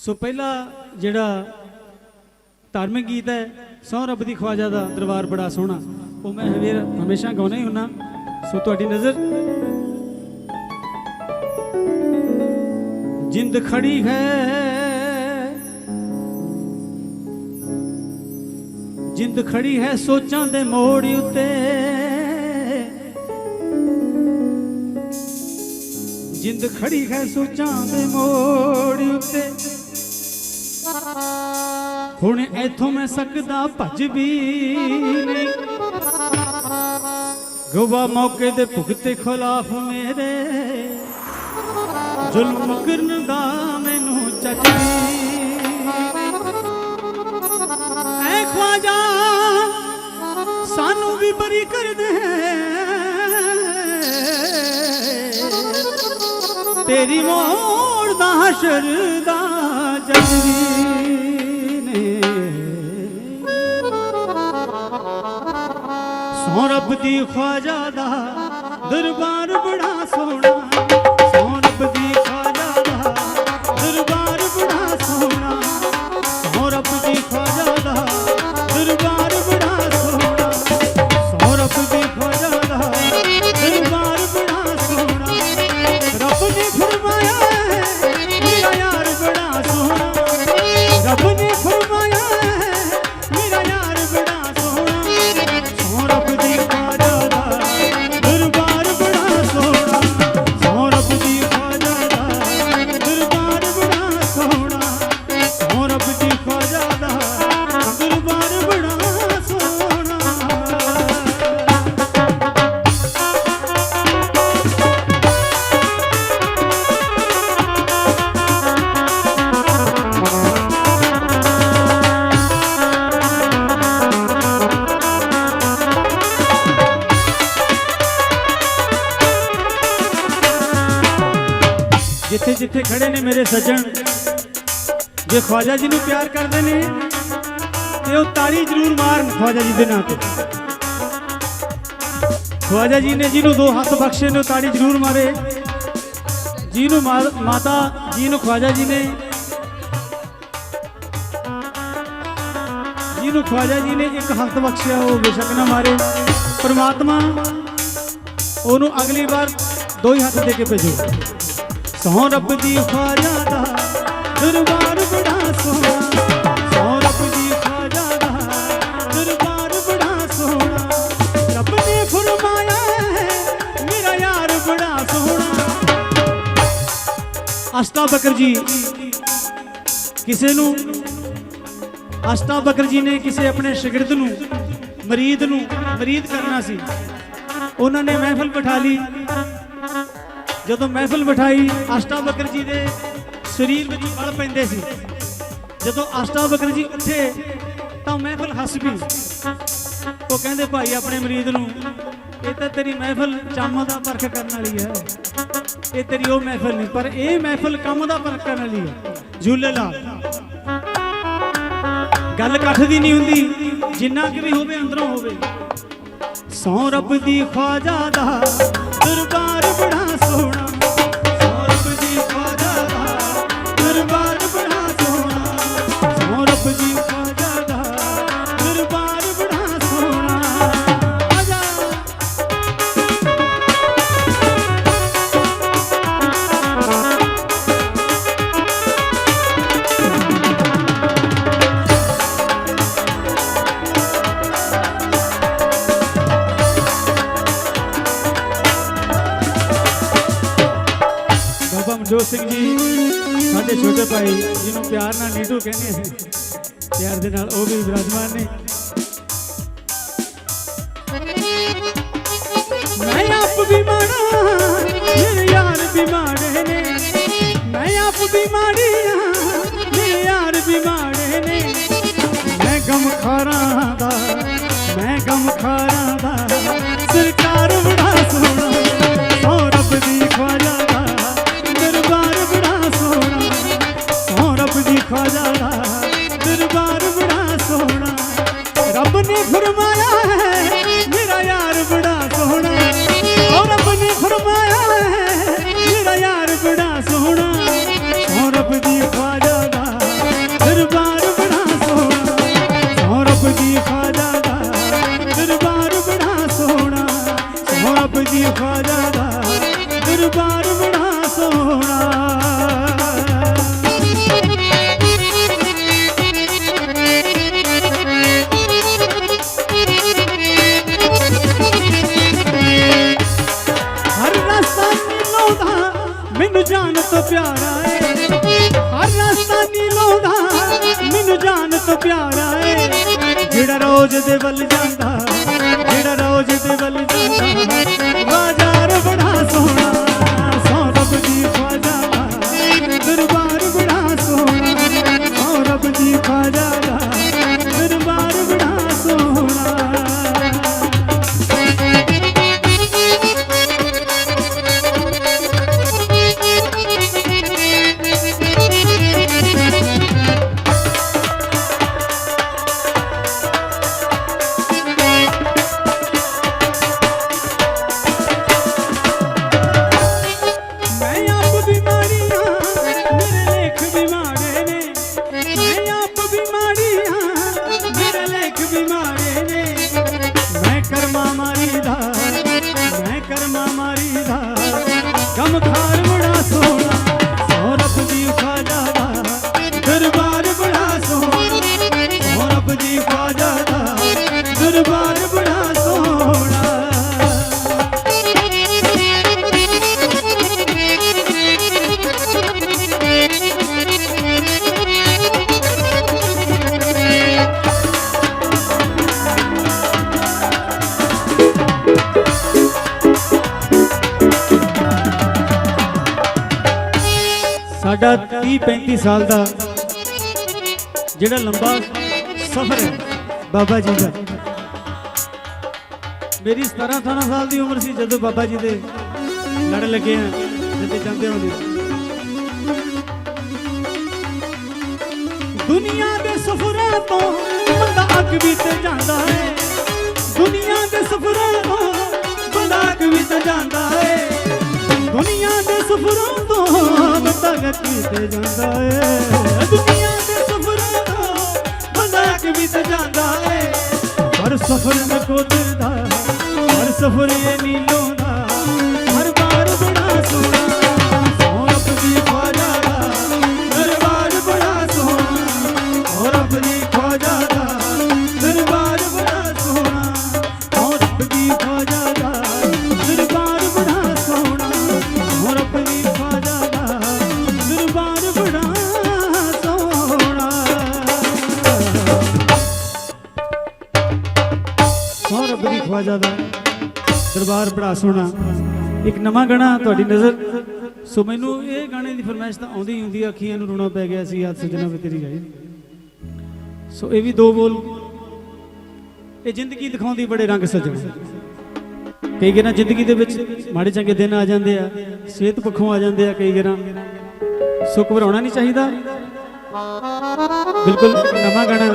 ਸੋ ਪਹਿਲਾ ਜਿਹੜਾ ਧਾਰਮਿਕ ਗੀਤ ਹੈ, ਸਹੁੰ ਰੱਬ ਦੀ ਖਵਾਜਾ ਦਾ ਦਰਬਾਰ ਬੜਾ ਸੋਹਣਾ। ਉਹ ਮੈਂ ਹਵੇਰ ਹਮੇਸ਼ਾ ਗਾਉਣਾ ਹੀ ਹੁੰਨਾ। ਸੋ ਤੁਹਾਡੀ ਨਜ਼ਰ। ਜਿੰਦ ਖੜੀ ਹੈ, ਜਿੰਦ ਖੜੀ ਹੈ ਸੋਚਾਂ ਦੇ ਮੋੜ ਉੱਤੇ। ਜਿੰਦ ਖੜੀ ਹੈ ਸੋਚਾਂ ਦੇ ਮੋੜ ਉੱਤੇ। ਹੁਣ ਇੱਥੋਂ ਮੈਂ ਸਕਦਾ ਭੱਜ ਵੀ ਨਹੀਂ। ਗਵਾ ਮੌਕੇ ਦੇ ਭੁਗਤੇ ਖਿਲਾਫ ਮੇਰੇ। ਜ਼ੁਲਮ ਕਰਨ ਦਾ ਮੈਨੂੰ ਚੱਚੀ ਐ ਖਵਾਜਾ, ਸਾਨੂੰ ਵੀ ਬਰੀ ਕਰ ਦੇ। ਤੇਰੀ ਮੋੜ ਦਾ ਹਸ਼ਰ ਦਾ ਜਗਰੀ ਨੇ ਸੋ ਰੱਬ ਦੀ ਖਵਾਜਾ ਦਾ ਦਰਬਾਰ ਜਿੱਥੇ ਜਿੱਥੇ ਖੜੇ ਨੇ ਮੇਰੇ ਸੱਜਣ, ਜੇ ਖਵਾਜਾ ਜੀ ਨੂੰ ਪਿਆਰ ਕਰਦੇ ਨੇ, ਤੇ ਉਹ ਤਾੜੀ ਜ਼ਰੂਰ ਮਾਰਨ ਖਵਾਜਾ ਜੀ ਦੇ ਨਾਂ ਤੇ। ਖਵਾਜਾ ਜੀ ਨੇ ਜਿਹਨੂੰ ਦੋ ਹੱਥ ਬਖਸ਼ੇ ਨੇ, ਉਹ ਤਾੜੀ ਜ਼ਰੂਰ ਮਾਰੇ। ਜਿਹਨੂੰ ਮਾਤਾ ਜੀ ਨੂੰ ਖਵਾਜਾ ਜੀ ਨੇ, ਜਿਹਨੂੰ ਖਵਾਜਾ ਜੀ ਨੇ ਇੱਕ ਹੱਥ ਬਖਸ਼ਿਆ, ਉਹ ਬੇਸ਼ੱਕ ਨਾ ਮਾਰੇ। ਪ੍ਰਮਾਤਮਾ ਉਹਨੂੰ ਅਗਲੀ ਵਾਰ ਦੋ ਹੀ ਹੱਥ ਦੇ ਕੇ ਭੇਜੋ। ਸੋ ਰੱਬ ਦੀ ਖਵਾਜਾ ਦਾ ਦਰਬਾਰ ਬੜਾ ਸੋਹਣਾ। ਸੋ ਰੱਬ ਦੀ ਖਵਾਜਾ ਦਾ ਦਰਬਾਰ ਬੜਾ ਸੋਹਣਾ। ਰੱਬ ਨੇ ਫਰਮਾਇਆ ਹੈ, ਮੇਰਾ ਯਾਰ ਬੜਾ ਸੋਹਣਾ। ਅਸ਼ਤਾ ਬਕਰ ਜੀ ਕਿਸੇ ਨੂੰ ਅਸ਼ਤਾ ਬਕਰ ਜੀ ਨੇ ਕਿਸੇ ਆਪਣੇ ਸ਼ਾਗਿਰਦ ਨੂੰ ਮਰੀਦ ਨੂੰ ਮਰੀਦ ਕਰਨਾ ਸੀ। ਉਹਨਾਂ ਨੇ ਮਹਿਫਲ ਬਿਠਾ ਲਈ। ਜਦੋਂ ਮਹਿਫਲ ਬਿਠਾਈ ਅਸ਼ਟਾ ਬਕਰ ਜੀ ਦੇ ਸਰੀਰ ਵਿੱਚ ਬਲ ਪੈਂਦੇ ਸੀ। ਜਦੋਂ ਅਸ਼ਟਾ ਬਕਰ ਜੀ ਉੱਠੇ ਤਾਂ ਮਹਿਫਲ ਹੱਸ ਪਈ। ਉਹ ਕਹਿੰਦੇ, ਭਾਈ, ਆਪਣੇ ਮਰੀਦ ਨੂੰ, ਇਹ ਤਾਂ ਤੇਰੀ ਮਹਿਫਲ ਚੰਮ ਦਾ ਪਰਖ ਕਰਨ ਵਾਲੀ ਹੈ। ਇਹ ਤੇਰੀ ਉਹ ਮਹਿਫਲ ਨਹੀਂ, ਪਰ ਇਹ ਮਹਿਫਲ ਕੰਮ ਦਾ ਪਰਖ ਕਰਨ ਵਾਲੀ ਹੈ। ਝੂਲੇ ਲਾ। ਗੱਲ ਇਕੱਠ ਦੀ ਨਹੀਂ ਹੁੰਦੀ, ਜਿੰਨਾ ਕਿ ਵੀ ਹੋਵੇ ਅੰਦਰੋਂ ਹੋਵੇ। ਸੌ ਰੱਬ ਦੀ ਖਵਾਜਾ ਦਾ ਦਰਬਾਰ ਬੜਾ ਸੋਹਣਾ ਸਾਡੇ ਛੋਟੇ ਭਾਈ ਜਿਹਨੂੰ ਪਿਆਰ ਨਾਲ ਨੀਟੂ ਕਹਿੰਦੇ ਅਸੀਂ ਪਿਆਰ ਦੇ ਨਾਲ ਉਹ ਵੀ ਵਿਰਾਜਮਾਨ ਨੇ। ਮੈਂ ਆਪ ਵੀ ਮੇਰੇ ਯਾਰ ਵੀ ਨੇ। ਮੈਂ ਆਪ ਬਿਮਾਰੀ ਮਾੜੀ ਹਾਂ ਮੇਰੇ ਯਾਰ ਵੀ ਨੇ। ਮੈਂ ਗਮ ਖਾਰਾਂ ਦਾ, ਮੈਂ ਗਮ ਖਾਰਾਂ ਸਾਡਾ 30 35 ਸਾਲ ਦਾ ਜਿਹੜਾ ਲੰਬਾ ਸਫ਼ਰ ਹੈ, ਬਾਬਾ ਜੀ ਦਾ। ਮੇਰੀ 17 18 ਸਾਲ ਦੀ ਉਮਰ ਸੀ ਜਦੋਂ ਬਾਬਾ ਜੀ ਦੇ ਲੜ ਲੱਗੇ ਆ ਜਿੱਤੇ ਜਾਂਦੇ ਹੁੰਦੇ ਦੁਨੀਆ ਦੇ ਸਫ਼ਰਾਂ ਤੋਂ ਬੰਦਾ ਅੱਗ ਵੀ ਜਾਂਦਾ ਹੈ। ਦੁਨੀਆ ਦੇ ਸਫ਼ਰਾਂ ਤੋਂ ਬੰਦਾ ਅੱਗ ਵੀ ਜਾਂਦਾ ਹੈ। ਦੁਨੀਆ ਦੇ ਸਫ਼ਰਾਂ ਤੋਂ ਤੇ ਜਾਂਦਾ ਹੈ ਦੁਨੀਆ ਦੇ ਸਫ਼ਰਾਂ ਤੋਂ ਬੰਦਾ ਅੱਗ ਜਾਂਦਾ ਹੈ ਹਰ ਸਫ਼ਰ ਨਕੋਦਰ ਦਾ, ਹਰ ਸਫ਼ਰ ਇਹ ਨੀਲੋਂ ਦਾ। ਹਰ ਬਾਰ ਬੜਾ ਸੋਹਣਾ ਦਰਬਾਰ ਬੜਾ ਸੋਹਣਾ। ਇੱਕ ਨਵਾਂ ਗਾਣਾ ਤੁਹਾਡੀ ਨਜ਼ਰ। ਸੋ ਮੈਨੂੰ ਇਹ ਗਾਣੇ ਦੀ ਫਰਮਾਇਸ਼ ਤਾਂ ਆਉਂਦੀ ਹੀ ਹੁੰਦੀ ਅੱਖੀਆਂ ਨੂੰ ਰੋਣਾ ਪੈ ਗਿਆ ਸੀ ਯਾਦ ਸਜਣਾ ਵੇ ਤੇਰੀ ਗਾਈ ਸੋ ਇਹ ਵੀ ਦੋ ਬੋਲ। ਇਹ ਜ਼ਿੰਦਗੀ ਦਿਖਾਉਂਦੀ ਬੜੇ ਰੰਗ ਸਜਣਾ। ਕਈ ਵਾਰਾਂ ਜ਼ਿੰਦਗੀ ਦੇ ਵਿੱਚ ਮਾੜੇ ਚੰਗੇ ਦਿਨ ਆ ਜਾਂਦੇ ਆ, ਸਿਹਤ ਪੱਖੋਂ ਆ ਜਾਂਦੇ ਆ ਕਈ ਵਾਰਾਂ ਸੋ ਘਬਰਾਉਣਾ ਨਹੀਂ ਚਾਹੀਦਾ। ਬਿਲਕੁਲ ਨਵਾਂ ਗਾਣਾ।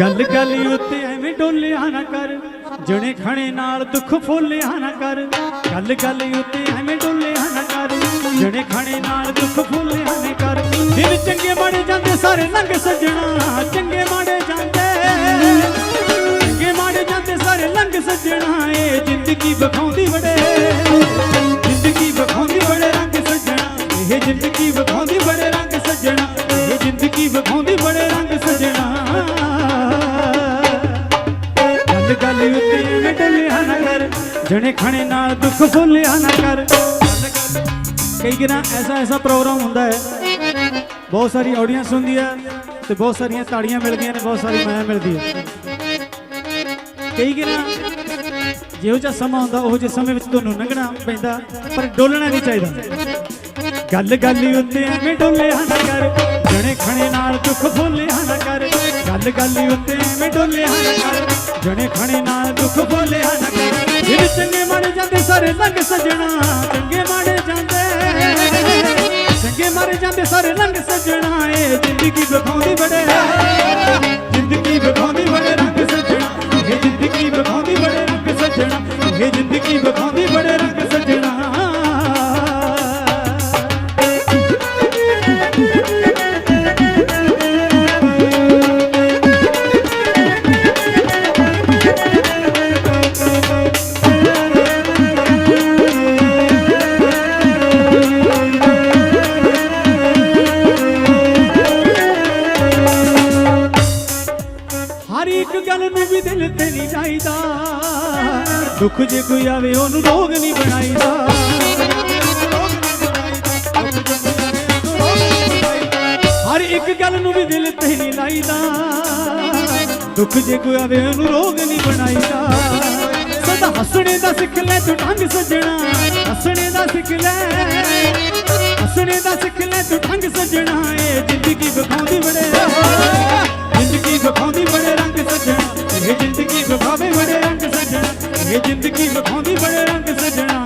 ਗੱਲ ਗੱਲ ਉੱਤੇ, ਐਵੇਂ ਡੋਲਿਆ ਨਾ ਕਰ। ਜਣੇ ਖਣੇ ਨਾਲ ਦੁੱਖ ਫੋਲਿਆ ਨਾ ਕਰ। ਗੱਲ ਗੱਲ ਉੱਤੇ ਐਵੇਂ ਡੋਲਿਆ ਨਾ ਕਰ। ਜਣੇ ਖਣੇ ਨਾਲ ਦੁੱਖ ਫੋਲਿਆ ਨਾ ਕਰ। ਦਿਨ ਚੰਗੇ ਮਾੜੇ ਜਾਂਦੇ, ਸਾਰੇ ਲੰਘ ਸੱਜਣਾ। ਚੰਗੇ ਮਾੜੇ ਜਾਂਦੇ, ਚੰਗੇ ਮਾੜੇ ਜਾਂਦੇ, ਸਾਰੇ ਲੰਘ ਸੱਜਣਾ। ਏ ਜ਼ਿੰਦਗੀ ਵਿਖਾਉਂਦੀ ਬੜੇ ਜ਼ਿੰਦਗੀ ਵਿਖਾਉਂਦੀ ਬੜੇ ਰੰਗ ਸੱਜਣਾ। ਇਹ ਜ਼ਿੰਦਗੀ ਵਿਖਾਉਂਦੀ ਕਰ ਖਣੇ ਨਾਲ ਦੁੱਖ ਫੋਲਿਆ ਨਾ ਕਰ। ਕਈ ਗਿਰਾਂ ਐਸਾ ਐਸਾ ਪ੍ਰੋਗਰਾਮ ਹੁੰਦਾ ਹੈ। ਬਹੁਤ ਸਾਰੀ ਆਡੀਅנס ਹੁੰਦੀ ਹੈ ਤੇ ਬਹੁਤ ਸਾਰੀਆਂ ਤਾੜੀਆਂ ਮਿਲਦੀਆਂ ਨੇ, ਬਹੁਤ ਸਾਰੀ ਮਾਇਆ ਮਿਲਦੀ ਹੈ। ਕਈ ਗਿਰਾਂ ਜਿਹੋ ਜਿਹਾ ਸਮਾਂ ਹੁੰਦਾ, ਉਹ ਜਿਹੇ ਸਮੇਂ ਵਿੱਚ ਤੁਹਾਨੂੰ ਲੰਘਣਾ ਪੈਂਦਾ, ਪਰ ਡੋਲਣਾ ਨਹੀਂ ਚਾਹੀਦਾ। ਗੱਲ ਗੱਲ ਉੱਤੇ ਐਵੇਂ ਡੋਲਿਆ ਨਾ ਕਰ। ਜਣੇ ਖਣੇ ਨਾਲ ਦੁੱਖ ਫੋਲਿਆ ਨਾ ਕਰ। ਗੱਲ ਗੱਲ ਉੱਤੇ ਐਵੇਂ ਡੋਲਿਆ ਨਾ ਕਰ। ਜਣੇ ਖਣੇ ਨਾਲ ਦੁੱਖ ਫੋਲਿਆ ਨਾ ਕਰ। ਦਿਨ ਚੰਗੇ ਮਾੜੇ ਜਾਂਦੇ, ਸਾਰੇ ਲੰਘ ਸਜਣਾ। ਚੰਗੇ ਮਾੜੇ ਜਾਂਦੇ। ਚੰਗੇ ਮਾਰੇ ਜਾਂਦੇ, ਸਾਰੇ ਲੰਗ ਸਜਣਾ। ਏ ਜ਼ਿੰਦਗੀ ਵਿਖਾਉਂਦੀ ਬੜੇ। ਜ਼ਿੰਦਗੀ ਵਿਖਾਉਂਦੀ ਬੜੇ ਰੰਗ ਸਜਣਾ। ਇਹ ਜ਼ਿੰਦਗੀ ਵਿਖਾਉਂਦੀ ਬੜੇ ਰੰਗ ਸਜਣਾ। ਇਹ ਜ਼ਿੰਦਗੀ ਵਿਖਾਉਂਦੀ ਬੜੇ ਦੁੱਖ ਜੇ ਕੋਈ ਆਵੇ, ਉਹਨੂੰ ਰੋਗ ਨਹੀਂ ਬਣਾਈਦਾ। ਹਰ ਇੱਕ ਗੱਲ ਨੂੰ ਵੀ ਦਿਲ ਤੇ ਨਹੀਂ ਲਾਈਦਾ। ਦੁੱਖ ਜੇ ਕੋਈ ਆਵੇ, ਉਹਨੂੰ ਰੋਗ ਨਹੀਂ ਬਣਾਈਦਾ। ਸਦਾ ਹੱਸਣੇ ਦਾ ਸਿੱਖ ਲੈ ਤੂੰ ਢੰਗ ਸੱਜਣਾ। ਹੱਸਣੇ ਦਾ ਸਿੱਖ ਲੈ। ਹੱਸਣੇ ਦਾ ਸਿੱਖ ਲੈ ਤੂੰ ਢੰਗ ਸੱਜਣਾ। ਏ ਜ਼ਿੰਦਗੀ ਵਿਖਾਉਂਦੀ ਬੜੇ ਜ਼ਿੰਦਗੀ ਵਿਖਾਉਂਦੀ ਬੜੇ ਰੰਗ ਸੱਜਣਾ। ਇਹ ਜ਼ਿੰਦਗੀ ਵਿਖਾਵੇ ਬੜੇ ਰੰਗ ਸੱਜਣਾ। ਇਹ ਜ਼ਿੰਦਗੀ ਵਿਖਾਉਂਦੀ ਬੜੇ ਰੰਗ ਸੱਜਣਾ।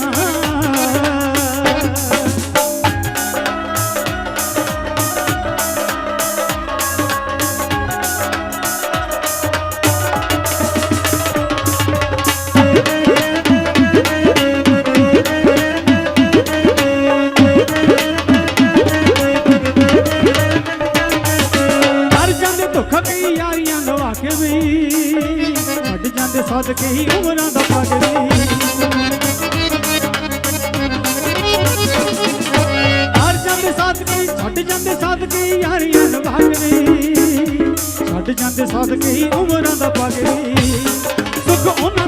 ਜਾਂਦੇ ਸੱਦ ਉਮਰਾਂ ਦਾ ਪਾ ਕੇ ਜਾਂਦੇ ਸਾਥ ਕੇ ਛੱਡ ਜਾਂਦੇ ਸਾਥ ਕੇ ਯਾਰੀਆਂ ਲਵਾ ਕੇ ਵੀ ਛੱਡ ਜਾਂਦੇ ਸਾਥ ਉਮਰਾਂ ਦਾ ਪਾ ਕੇ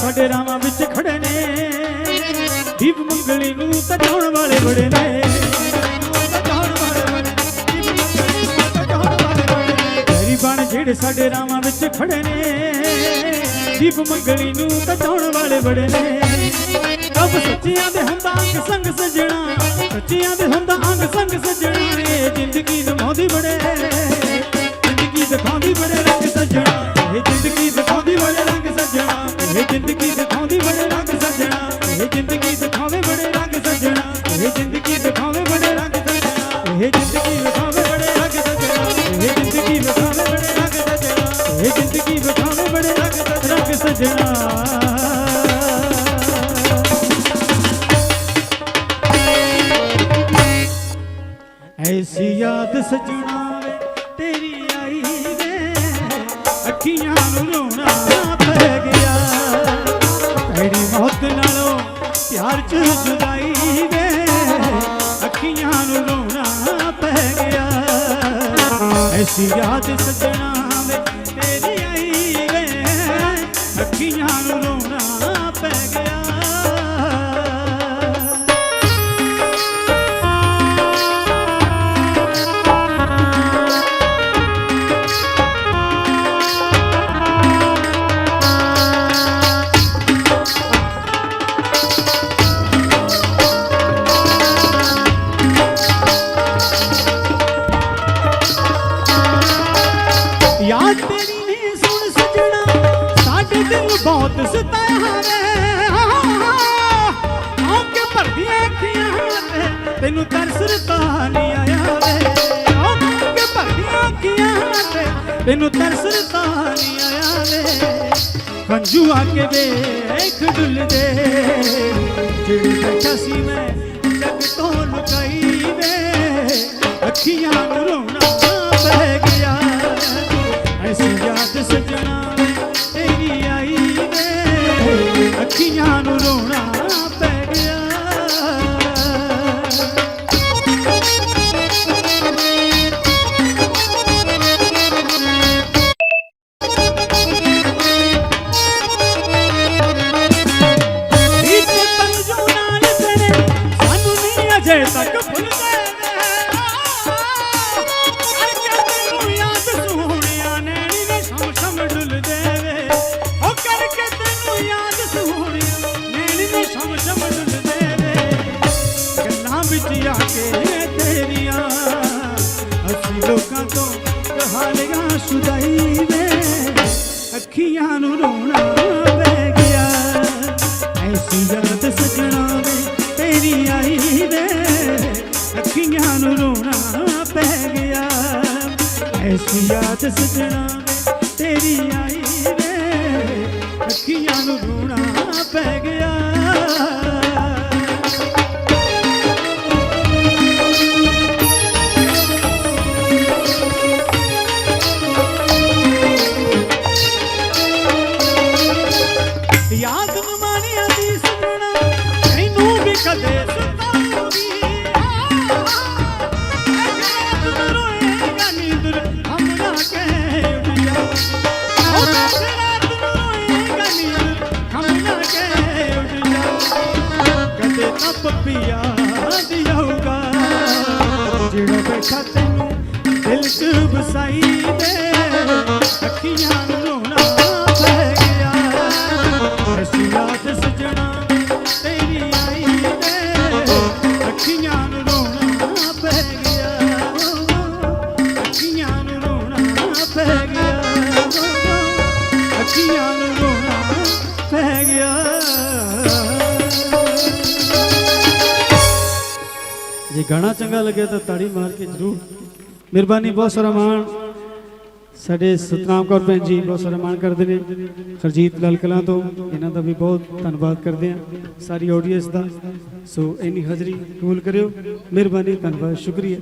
ਸਾਡੇ ਰਾਵਾਂ ਵਿੱਚ ਖੜੇ ਨੇ। ਦੀਪ ਮੰਗਲੀ ਨੂੰ ਤਜਾਉਣ ਵਾਲੇ ਬੜੇ ਨੇ। ਬਣ ਜਿਹੜੇ ਸਾਡੇ ਰਾਵਾਂ ਵਿੱਚ ਖੜੇ ਨੇ। ਦੀਪ ਮੰਗਲੀ ਨੂੰ ਤਜਾਉਣ ਵਾਲੇ ਬੜੇ ਨੇ। ਰੱਬ ਸੱਚਿਆਂ ਦੇ ਹੁੰਦਾ ਅੰਗ ਸੰਗ ਸਜਣਾ। ਸੱਚਿਆਂ ਦੇ ਹੁੰਦਾ ਅੰਗ ਸੰਗ ਸਜਣਾ ਇਹ ਜ਼ਿੰਦਗੀ ਨਿਭਾਉਂਦੀ ਬੜੇ। ਰੋਣਾ ਪੈ ਗਿਆ। ਤੇਰੀ ਮੌਤ ਨਾਲੋਂ ਪਿਆਰ ਚ ਜੁਦਾਈ ਵੇ। ਅੱਖੀਆਂ ਨੂੰ ਰੋਣਾ ਪੈ ਗਿਆ। ਐਸੀ ਯਾਦ ਸਜਣਾ ਵੇ, ਤੇਰੀ ਆਈ ਵੇ। ਅੱਖੀਆਂ ਤੈਨੂੰ ਤਰਸ ਰਤਾ ਨਹੀਂ ਆਇਆ ਵੇ। ਆਂਕੇ ਭਰਦੀਆਂ ਤੇ ਤੈਨੂੰ ਤਰਸ ਰਤਾ ਨਹੀਂ ਹੰਝੂ ਆ ਕੇ ਵੇਖ ਡੁੱਲਦੇ। ਜਿਹੜੀ ਬੈਠਾ ਸੀ ਮੈਂ ਜੱਗ ਤੋਂ ਲੁਕਾਈ ਡੁੱਲਦੇ ਵੇ ਗੱਲਾਂ ਵਿੱਚ ਆ ਕੇ ਤੇਰੀਆਂ, ਅਸੀਂ ਲੋਕਾਂ ਤੋਂ ਕਹਾਣੀਆਂ ਸੁਦਾਈ ਵੇ ਅੱਖੀਆਂ ਨੂੰ ਰੋਣਾ ਪੈ ਗਿਆ। ਐਸੀ ਯਾਦ ਸਜਣਾ ਵੇ ਤੇਰੀ ਆਈ ਵੇ। ਅੱਖੀਆਂ ਨੂੰ ਰੋਣਾ ਪੈ ਗਿਆ। ਐਸੀ ਯਾਦ ਸਜਣਾ ਤੇਰੀ ਆਈ ਵੇ। ਅੱਖੀਆਂ ਨੂੰ ਰੋਣਾ ਪੈ ਗਿਆ। ਦਿਲ ਦੇ ਅੱਖੀਆਂ ਨੂੰ ਰੋਣਾ ਪੈ ਗਿਆ। ਐਸੀ ਯਾਦ ਸਜਣਾ ਤੇਰੀ ਆਈ ਦੇ ਅੱਖੀਆਂ ਨੂੰ ਰੋਣਾ ਪੈ ਗਿਆ। ਅੱਖੀਆਂ ਨੂੰ ਰੋਣਾ ਪੈ ਗਿਆ। ਅੱਖੀਆਂ ਨੂੰ ਰੋਣਾ ਪੈ ਗਿਆ। ਜੇ ਗਾਣਾ ਚੰਗਾ ਲੱਗਿਆ ਤਾਂ ਤਾੜੀ ਮਾਰ ਕੇ ਜਰੂਰ ਮਿਹਰਬਾਨੀ, ਬਹੁਤ ਸਾਰਾ ਮਾਣ। ਸਾਡੇ ਸਤਨਾਮ ਕੌਰ ਭੈਣ ਜੀ ਬਹੁਤ ਸਾਰਾ ਮਾਣ ਕਰਦੇ ਨੇ। ਹਰਜੀਤ ਲਾਲ ਕਲਾਂ ਤੋਂ ਇਹਨਾਂ ਦਾ ਵੀ ਬਹੁਤ ਧੰਨਵਾਦ ਕਰਦੇ ਹਾਂ। ਸਾਰੀ ਆਡੀਅנס ਦਾ। ਸੋ ਇੰਨੀ ਹਾਜ਼ਰੀ ਕਬੂਲ ਕਰਿਓ। ਮਿਹਰਬਾਨੀ, ਧੰਨਵਾਦ, ਸ਼ੁਕਰੀਆ।